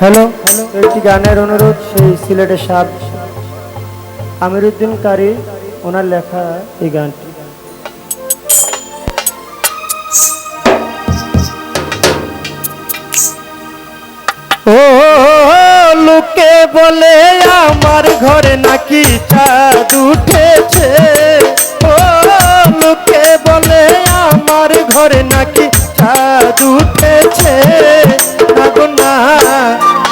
Hello, একটি গানের অনুরোধ, সেই সিলেটের সাপ আমিরুদ্দিন কারি, ওনার লেখা এই গানটি। ও, লোকে বলে, আমার ঘরে নাকি চাঁদ উঠেছে। ও, লোকে বলে, আমার ঘরে নাকি চাঁদ উঠেছে।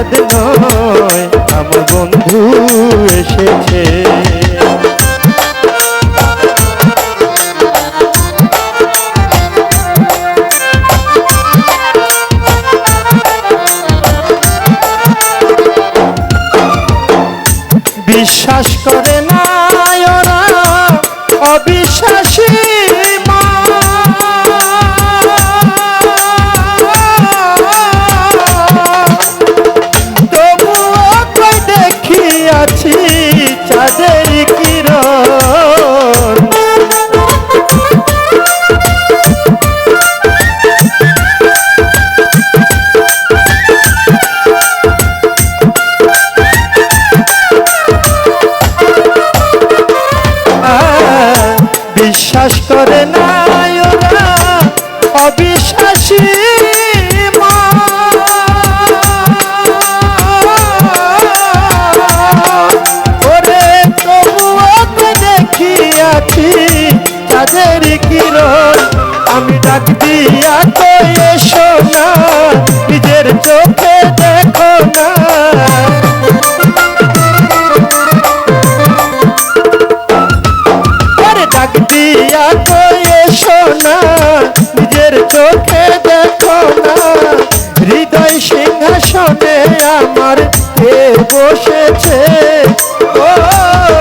চাঁদ নয় আমার বন্ধু এসেছে। বিশ্বাস করে অবিশ্বাসী। ওরে তবুও তো দেখিয়াছি দিয়া তো এসো না নিজের চোখে দেখো না ডাক দিয়া তো এসো না, নিজের চোখে দেখো না। হৃদয় সিংহাসনে আমার কে বসেছে। ও,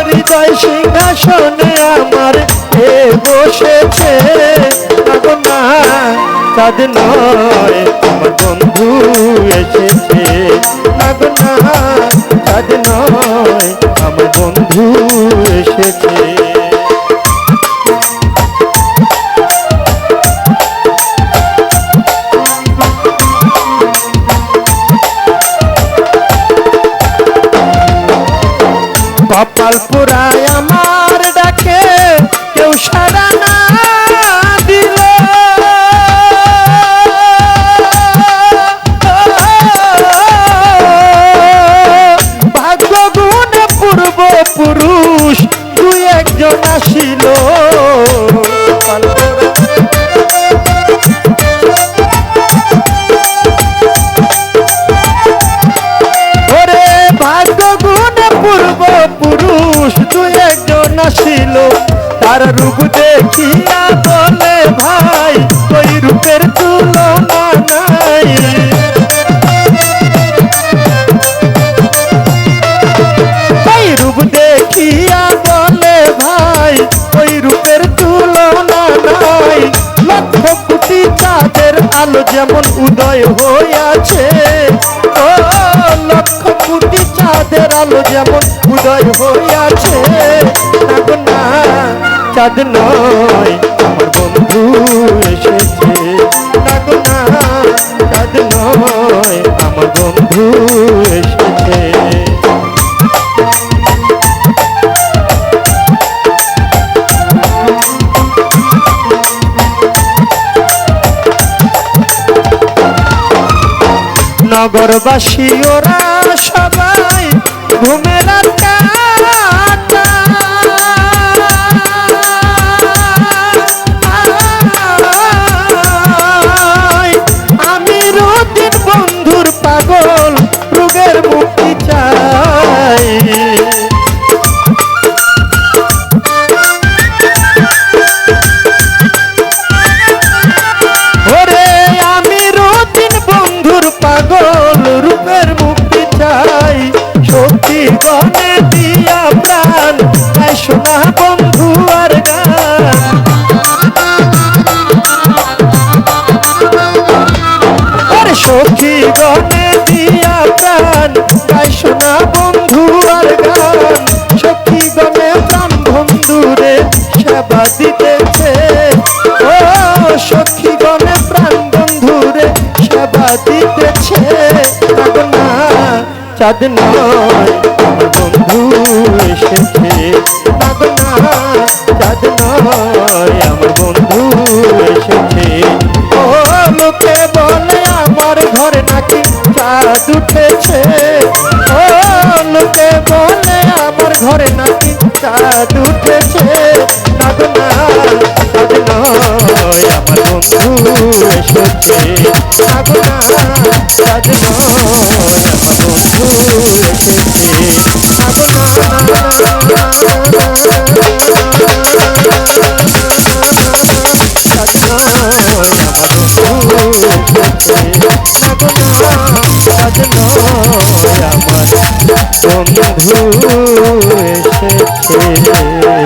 হৃদয় সিংহাসনে আমার কে বসেছে। না চাঁদ নয়, আমার বন্ধু এসেছে। না চাঁদ নয়, আমার বন্ধু এসেছে। কপাল পুরায় আমার ডাকে কেউ সারা না আসিল তার রূপ দেখিয়া বলে, ভাই, ওই রূপের তুলনা নাই। আলো যেমন উদয় হইয়াছে, ও লক্ষ কোটি চাঁদের আলো যেমন উদয় হইয়াছে। চাঁদ নয়, আমার বন্ধু এসেছে। গো না চাঁদ নয়, আমার বন্ধু এসেছে। নগরবাসী ওরা সবাই রূপের মুক্তি চাই। সত্যি কমে দিয়া প্রাণ শোনা বন্ধু আর গান। সখী গণে দিয়া প্রাণ গাই শোনা বন্ধু আর গান। সখী গণে প্রাণ বন্ধুরে সেবা দিতেছে। ও সখী গণে প্রাণ বন্ধুরে সেবা দিতেছে। চাঁদ নয় বন্ধু এসেছে। নাগো না চাঁদ নয় আমার বন্ধু এসেছে। ও লোকে বলে আমার ঘরে নাকি চাঁদ উঠেছে। ও লোকে বলে আমার ঘরে নাকি চাঁদ উঠেছে। আমার বন্ধু এসেছে। চাঁদ আমার এসেছে